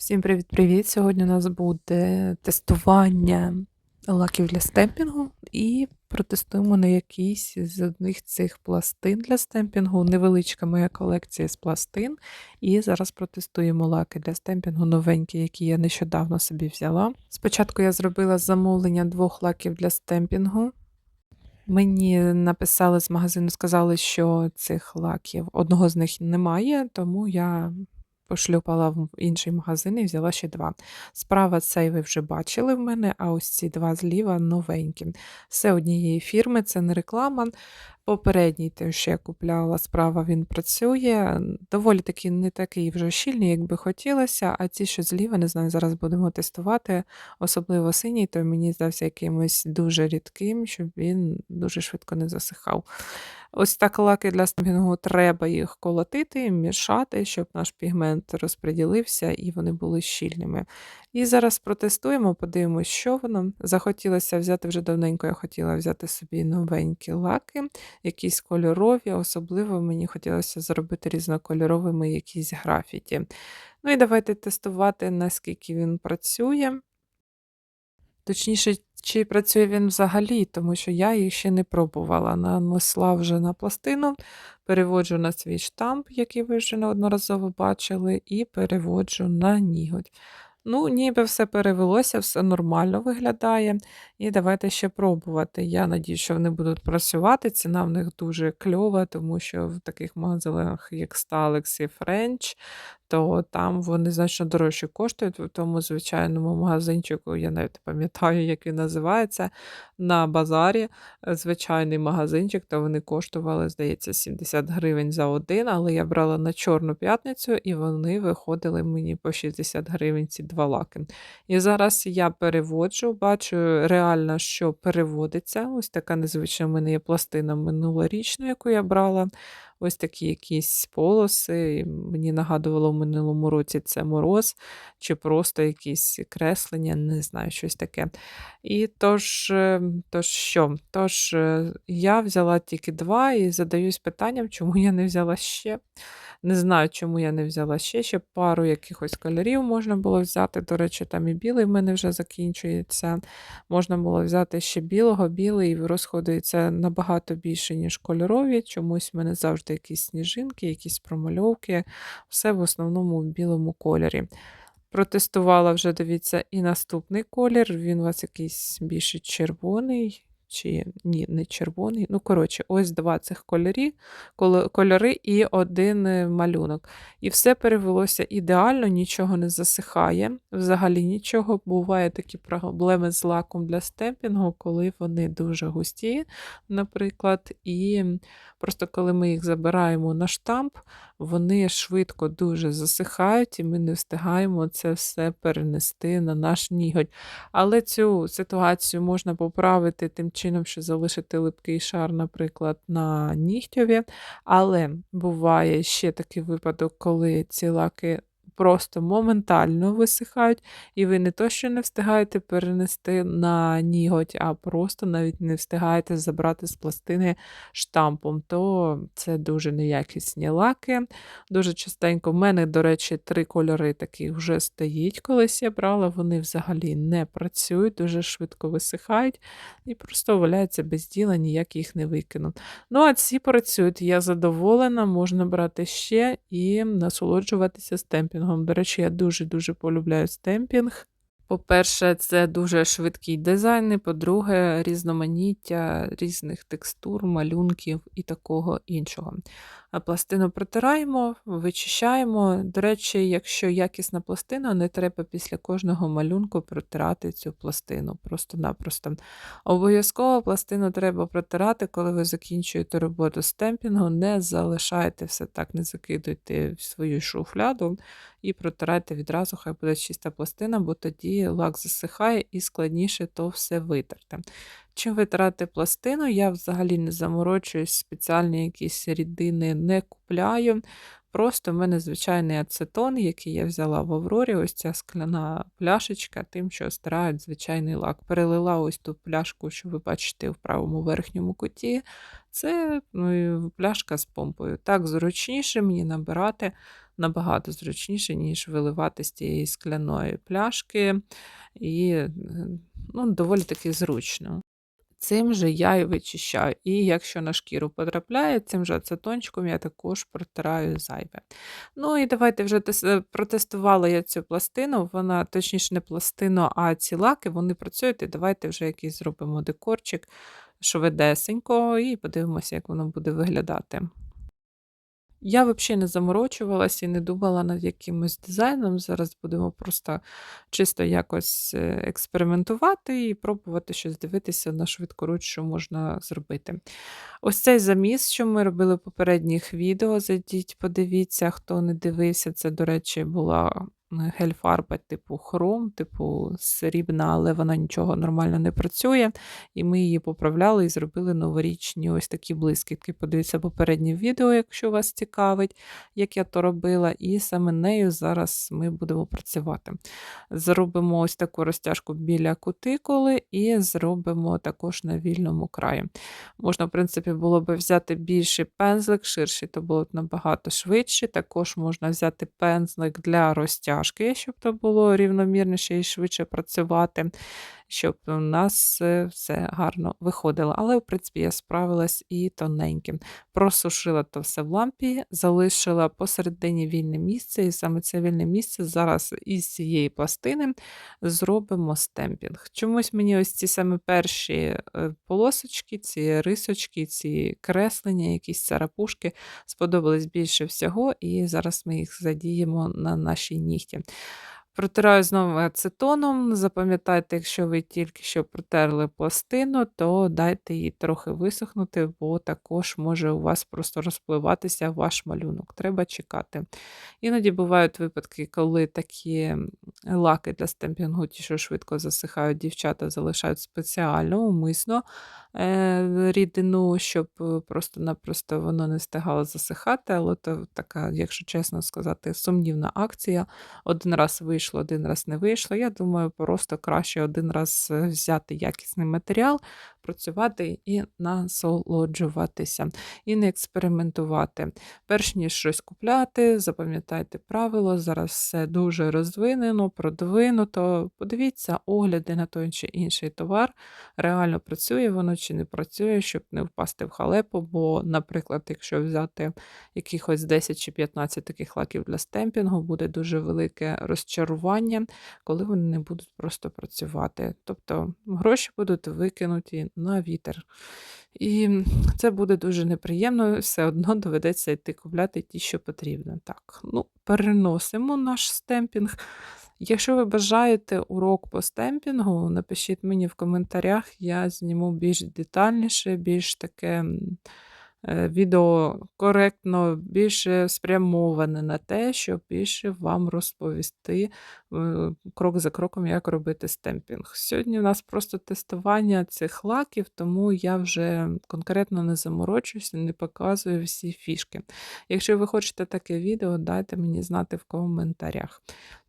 Всім привіт-привіт! Сьогодні у нас буде тестування лаків для стемпінгу і протестуємо на якийсь з одних цих пластин для стемпінгу. Невеличка моя колекція з пластин. І зараз протестуємо лаки для стемпінгу новенькі, які я нещодавно собі взяла. Спочатку я зробила замовлення двох лаків для стемпінгу. Мені написали з магазину, сказали, що цих лаків одного з них немає, тому я пошлюпала в інший магазин і взяла ще два. Справа цей ви вже бачили в мене, а ось ці два зліва новенькі. Все однієї фірми, це не реклама. Попередній, те, що я купляла справа, він працює. Доволі таки не такий вже щільний, як би хотілося. А ці, що зліва, не знаю, зараз будемо тестувати. Особливо синій, то мені здався якимось дуже рідким, щоб він дуже швидко не засихав. Ось так лаки для стемпінгу треба їх колотити, мішати, щоб наш пігмент розподілився і вони були щільними. І зараз протестуємо, подивимось, що воно. Захотілося взяти вже давненько, я хотіла взяти собі новенькі лаки, якісь кольорові, особливо мені хотілося зробити різнокольоровими якісь графіті. Ну і давайте тестувати, наскільки він працює. Точніше, чи працює він взагалі, тому що я їх ще не пробувала. Нанесла вже на пластину, переводжу на свій штамп, який ви вже неодноразово бачили, і переводжу на ніготь. Ну, ніби все перевелося, все нормально виглядає. І давайте ще пробувати. Я надію, що вони будуть працювати. Ціна в них дуже кльова, тому що в таких магазинах, як Stalex і French, то там вони значно дорожче коштують. В тому звичайному магазинчику, я навіть пам'ятаю, як він називається, на базарі е, звичайний магазинчик, то вони коштували, здається, 70 гривень за один, але я брала на Чорну п'ятницю, і вони виходили мені по 60 гривень ці два лаки. І зараз я переводжу, бачу реально, що переводиться. Ось така незвична в мене є пластина минулорічна, яку я брала. Ось такі якісь полоси. Мені нагадувало в минулому році це мороз, чи просто якісь креслення, не знаю, щось таке. І тож, е, тож що? Тож, е, я взяла тільки два і задаюсь питанням, чому я не взяла ще. Не знаю, чому я не взяла ще ще пару якихось кольорів можна було взяти. До речі, там і білий в мене вже закінчується. Можна було взяти ще білого, білий розходується набагато більше, ніж кольорові. Чомусь в мене завжди якісь сніжинки, якісь промальовки, все в основному в білому кольорі. Протестувала вже, дивіться, і наступний колір. Він у вас якийсь більше червоний чи ні, не червоний. Ну, коротше, ось два цих кольорі, кольори і один е, малюнок. І все перевелося ідеально, нічого не засихає. Взагалі нічого. Буває такі проблеми з лаком для стемпінгу, коли вони дуже густі, наприклад. І просто коли ми їх забираємо на штамп, вони швидко дуже засихають, і ми не встигаємо це все перенести на наш ніготь. Але цю ситуацію можна поправити тим чином, що залишити липкий шар, наприклад, на нігтьові. Але буває ще такий випадок, коли ці лаки просто моментально висихають, і ви не то, що не встигаєте перенести на ніготь, а просто навіть не встигаєте забрати з пластини штампом, то це дуже неякісні лаки. Дуже частенько в мене, до речі, три кольори такі вже стоїть, колись я брала, вони взагалі не працюють, дуже швидко висихають і просто валяються без діла, ніяк їх не викину. Ну, а ці працюють, я задоволена, можна брати ще і насолоджуватися стемпінгом стемпінгом. До речі, я дуже-дуже полюбляю стемпінг. По-перше, це дуже швидкий дизайн, і по-друге, різноманіття різних текстур, малюнків і такого іншого. Пластину протираємо, вичищаємо. До речі, якщо якісна пластина, не треба після кожного малюнку протирати цю пластину просто-напросто. Обов'язково пластину треба протирати, коли ви закінчуєте роботу стемпінгу, не залишайте все так, не закидуйте в свою шуфляду і протирайте відразу, хай буде чиста пластина, бо тоді лак засихає і складніше то все витерти. Чим витирати пластину, я взагалі не заморочуюсь, спеціальні якісь рідини не купляю. Просто в мене звичайний ацетон, який я взяла в Аврорі, ось ця скляна пляшечка, тим, що стирають звичайний лак. Перелила ось ту пляшку, що ви бачите в правому верхньому куті. Це ну, пляшка з помпою. Так, зручніше мені набирати набагато зручніше, ніж виливати з тієї скляної пляшки, і е, ну, доволі таки зручно. Цим же я і вичищаю. І якщо на шкіру потрапляє, цим же ацетончиком я також протираю зайве. Ну і давайте вже протестувала я цю пластину, вона, точніше, не пластину, а ці лаки, вони працюють, і давайте вже якийсь зробимо декорчик швидесенько, і подивимося, як воно буде виглядати. Я взагалі не заморочувалася і не думала над якимось дизайном. Зараз будемо просто чисто якось е, експериментувати і пробувати щось дивитися на швидкоруч, що можна зробити. Ось цей заміс, що ми робили в попередніх відео. Зайдіть, подивіться, хто не дивився. Це, до речі, була е, гель-фарба типу хром, типу срібна, але вона нічого нормально не працює. І ми її поправляли і зробили новорічні ось такі блискітки. Подивіться попереднє відео, якщо вас цікавить, як я то робила. І саме нею зараз ми будемо працювати. Зробимо ось таку розтяжку біля кутикули і зробимо також на вільному краї. Можна, в принципі, було б взяти більший пензлик, ширший, то було б набагато швидше. Також можна взяти пензлик для розтяжки, щоб то було рівномірніше і швидше працювати, щоб у нас е, все гарно виходило. Але, в принципі, я справилась і тоненьким. Просушила то все в лампі, залишила посередині вільне місце, і саме це вільне місце зараз із цієї пластини зробимо стемпінг. Чомусь мені ось ці саме перші е, полосочки, ці рисочки, ці креслення, якісь царапушки сподобались більше всього, і зараз ми їх задіємо на нашій нігті області. Протираю знову ацетоном. Запам'ятайте, якщо ви тільки що протерли пластину, то дайте їй трохи висохнути, бо також може у вас просто розпливатися ваш малюнок. Треба чекати. Іноді бувають випадки, коли такі лаки для стемпінгу, ті, що швидко засихають, дівчата залишають спеціально, умисно е, рідину, щоб е, просто-напросто воно не встигало засихати. Але то така, якщо чесно сказати, сумнівна акція. Один раз вийшло, один раз не вийшло. Я думаю, просто краще один раз е, взяти якісний матеріал, працювати і насолоджуватися, і не експериментувати. Перш ніж щось купляти, запам'ятайте правило, зараз все дуже розвинено, продвинуто. Подивіться огляди на той чи інший товар, реально працює воно чи не працює, щоб не впасти в халепу. Бо, наприклад, якщо взяти якихось 10 чи 15 таких лаків для стемпінгу, буде дуже велике розчарування, коли вони не будуть просто працювати. Тобто гроші будуть викинуті на вітер. І це буде дуже неприємно, все одно доведеться йти купляти ті, що потрібно. Так, ну, переносимо наш стемпінг. Якщо ви бажаєте урок по стемпінгу, напишіть мені в коментарях, я зніму більш детальніше, більш таке відео коректно, більше спрямоване на те, щоб більше вам розповісти е, крок за кроком, як робити стемпінг. Сьогодні у нас просто тестування цих лаків, тому я вже конкретно не заморочуюся, не показую всі фішки. Якщо ви хочете таке відео, дайте мені знати в коментарях.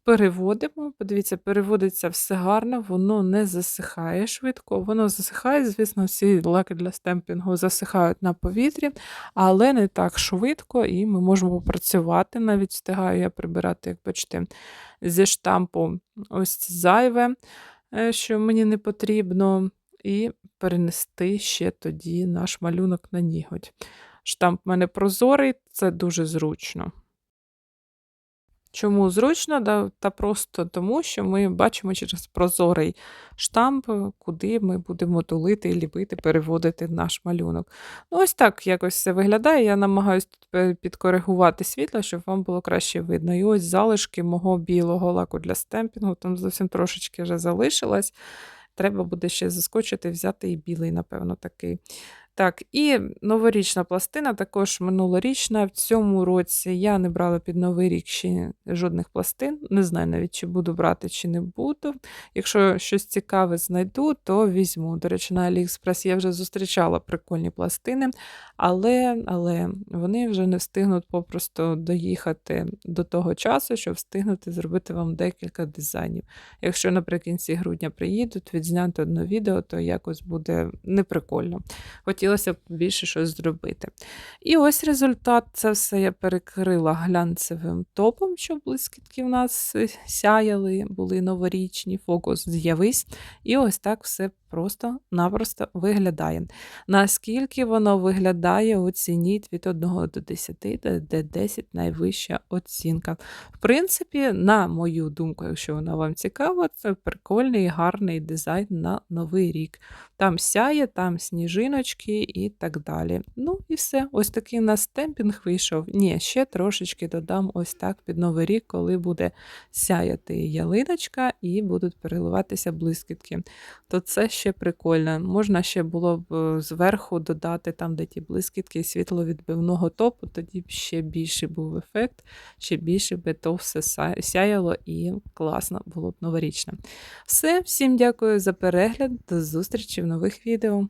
Переводимо, подивіться, переводиться все гарно, воно не засихає швидко. Воно засихає, звісно, всі лаки для стемпінгу засихають на повітрі, але не так швидко, і ми можемо попрацювати. Навіть встигаю я прибирати, як бачите, зі штампу ось зайве, е, що мені не потрібно, і перенести ще тоді наш малюнок на ніготь. Штамп в мене прозорий, це дуже зручно. Чому зручно? Та просто тому, що ми бачимо через прозорий штамп, куди ми будемо тулити, ліпити, переводити наш малюнок. Ну, Ось так якось це виглядає. Я намагаюся підкоригувати світло, щоб вам було краще видно. І ось залишки мого білого лаку для стемпінгу, там зовсім трошечки вже залишилось. Треба буде ще заскочити, взяти і білий, напевно, такий. Так, і новорічна пластина, також минулорічна. В цьому році я не брала під новий рік ще жодних пластин. Не знаю навіть, чи буду брати, чи не буду. Якщо щось цікаве знайду, то візьму. До речі, на Aliexpress я вже зустрічала прикольні пластини, але але вони вже не встигнуть попросту доїхати до того часу, щоб встигнути зробити вам декілька дизайнів. Якщо наприкінці грудня приїдуть, відзняти одне відео, то якось буде неприкольно. Хотіла хотілося б більше щось зробити. І ось результат. Це все я перекрила глянцевим топом, щоб блискітки в нас е, сяяли, були новорічні, фокус з'явись. І ось так все просто-напросто виглядає. Наскільки воно виглядає, оцініть від 1 до 10, де- де 10 найвища оцінка. В принципі, на мою думку, якщо вона вам цікава, це прикольний, гарний дизайн на новий рік. Там сяє, там сніжиночки і так далі. Ну і все. Ось такий у нас темпінг вийшов. Ні, ще трошечки додам ось так під новий рік, коли буде сяяти ялиночка і будуть переливатися блискітки. То це ще прикольно. Можна ще було б е, зверху додати там, де ті блискітки світловідбивного топу, тоді б ще більший був ефект, ще більше би то все сяяло і класно було б новорічно. Все, всім дякую за перегляд. До зустрічі в нових відео.